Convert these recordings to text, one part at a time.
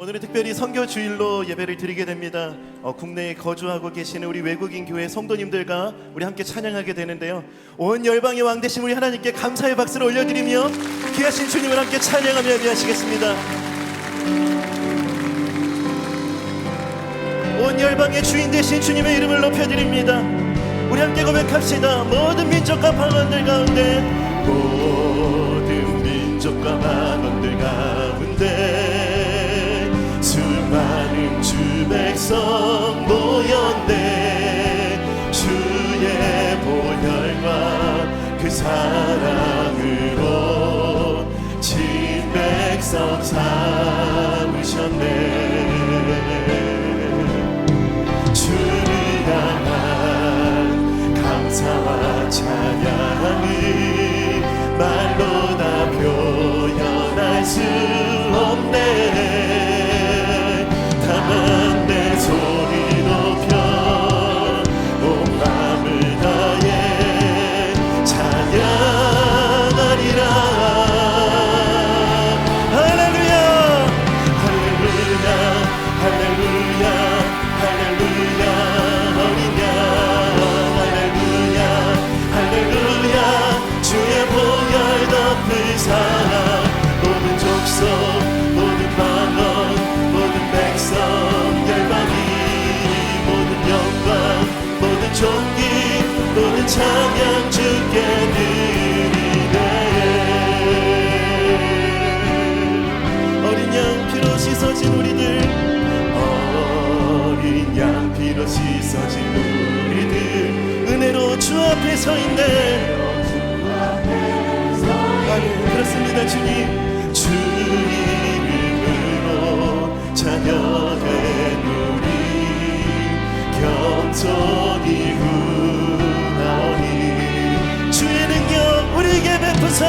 오늘은 특별히 선교 주일로 예배를 드리게 됩니다. 어, 국내에 거주하고 계시는 우리 외국인 교회 성도님들과 우리 함께 찬양하게 되는데요. 온 열방의 왕 되신 우리 하나님께 감사의 박수를 올려드리며 귀하신 주님을 함께 찬양하며 예배하시겠습니다. 온 열방의 주인 되신 주님의 이름을 높여드립니다. 우리 함께 고백합시다. 모든 민족과 방언들 가운데 모든 민족과 방언들 가운데 삼으셨네. 주를 향한 감사와 찬양이 말로 주 앞에 서 있네. 아멘. 그렇습니다 주님. 주 이름으로 자녀된 우리 겸손히 구하오니. 주의 능력 우리에게 베푸사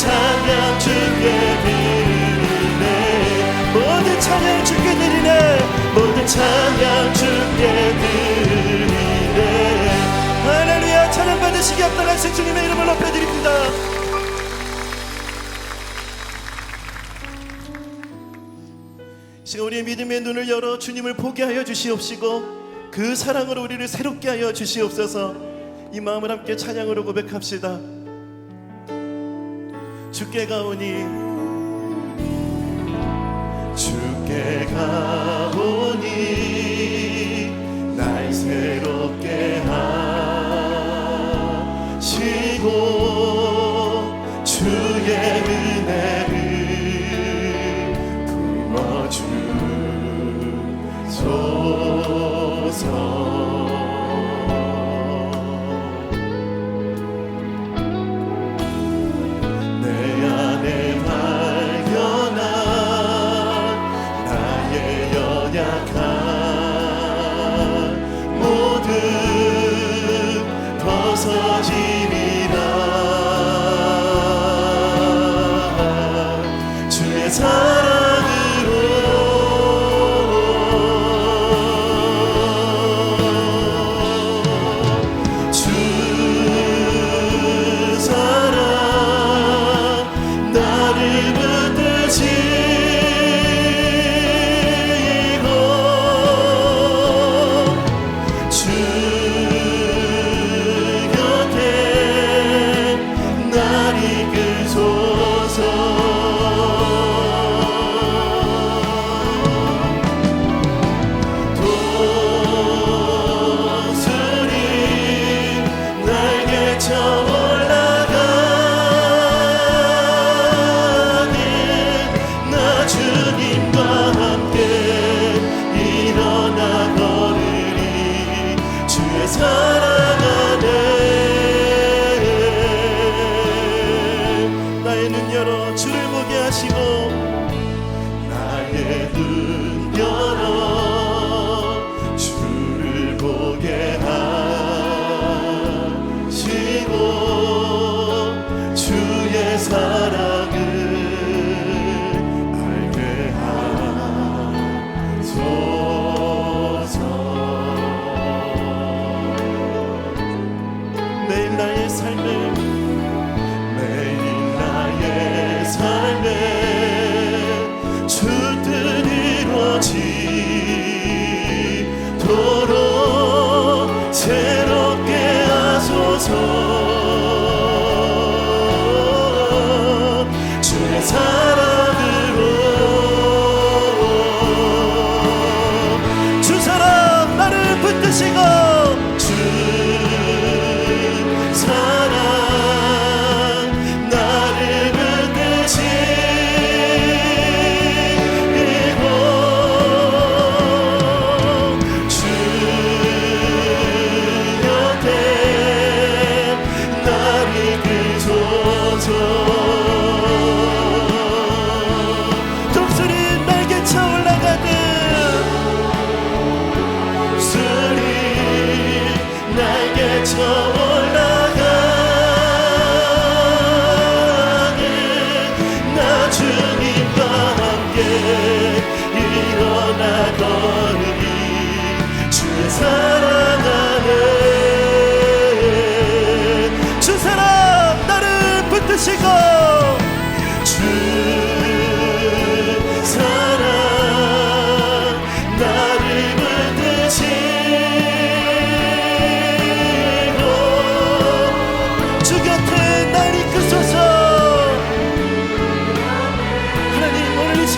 찬양 주께 드리네. 모든 찬양 주께 드리네. 모든 찬양 주께 드리네. 할렐루야 찬양 받으시기 합당하신 주님의 이름을 높여드립니다. 지금 우리의 믿음의 눈을 열어 주님을 보게 하여 주시옵시고 그 사랑으로 우리를 새롭게 하여 주시옵소서. 이 마음을 함께 찬양으로 고백합시다 주께 가오니. 주께 가오니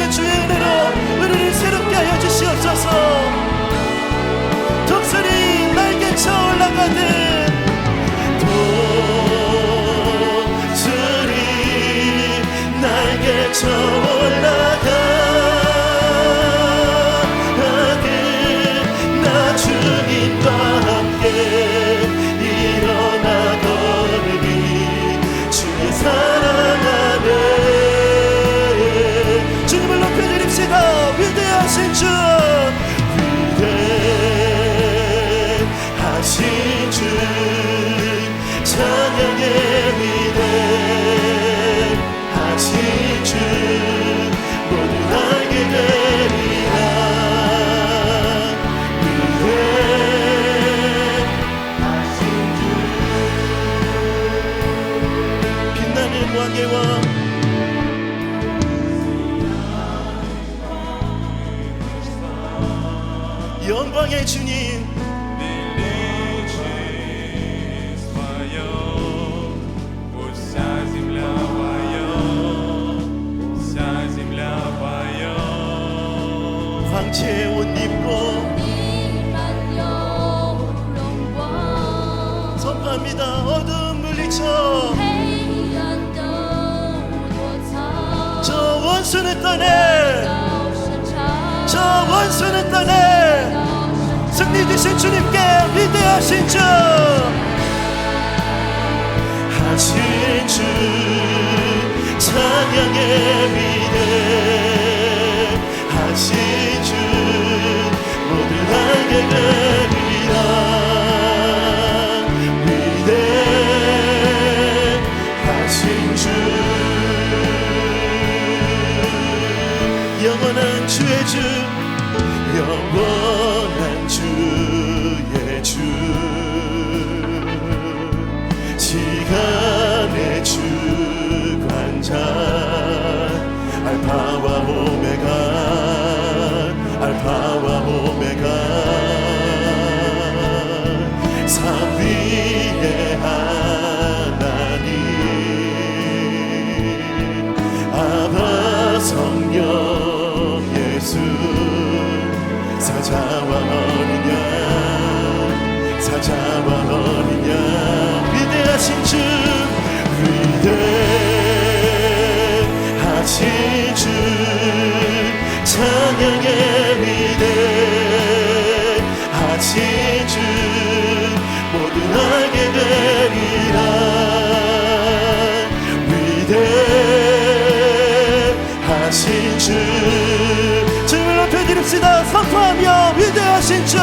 也值得。 관계와 영광의 주님. 채옷 입고 선포합니다. 어둠 물리쳐. 저 원수는 떠내. 저 원수는 떠내. 승리 되신 주님께 위대하신 주. 하신 주 찬양의 미래. 하신 주 모든 날개가 미라 언약의 미래 아직 주 모든 알게 되리라. 위대하신 주. 주님을 높여 드립시다. 선포하며 위대하신 주.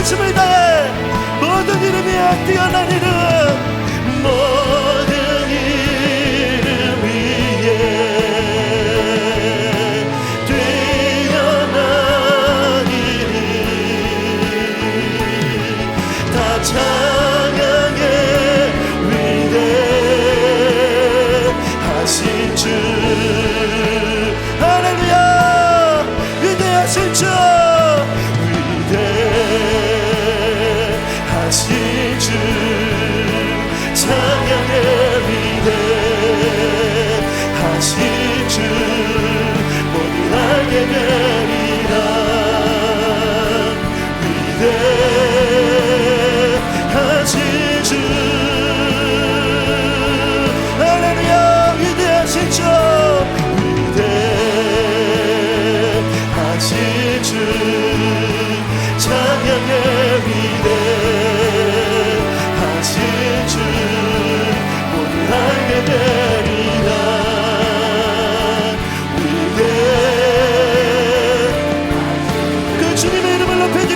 전심을 다해 모든 이름 위에 뛰어난 이름 위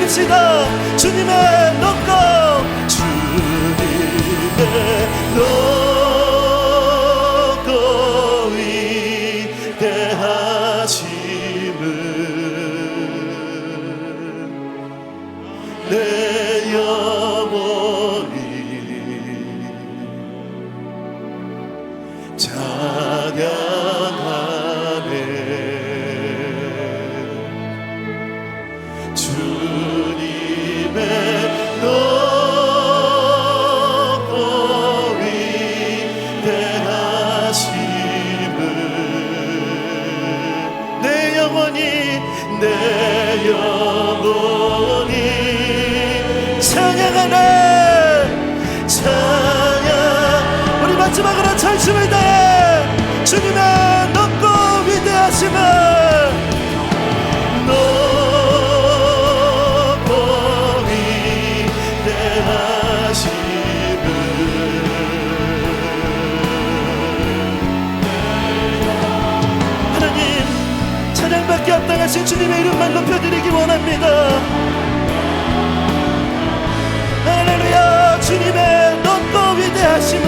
높여드립시다. 주님의 높고 주님의 높 전심을 다해 주님의 높고 위대하심을 높고 위대하심을. 하나님 찬양받기 합당하신 주님의 이름만 높여드리기 원합니다. 주님의 높고 위대하심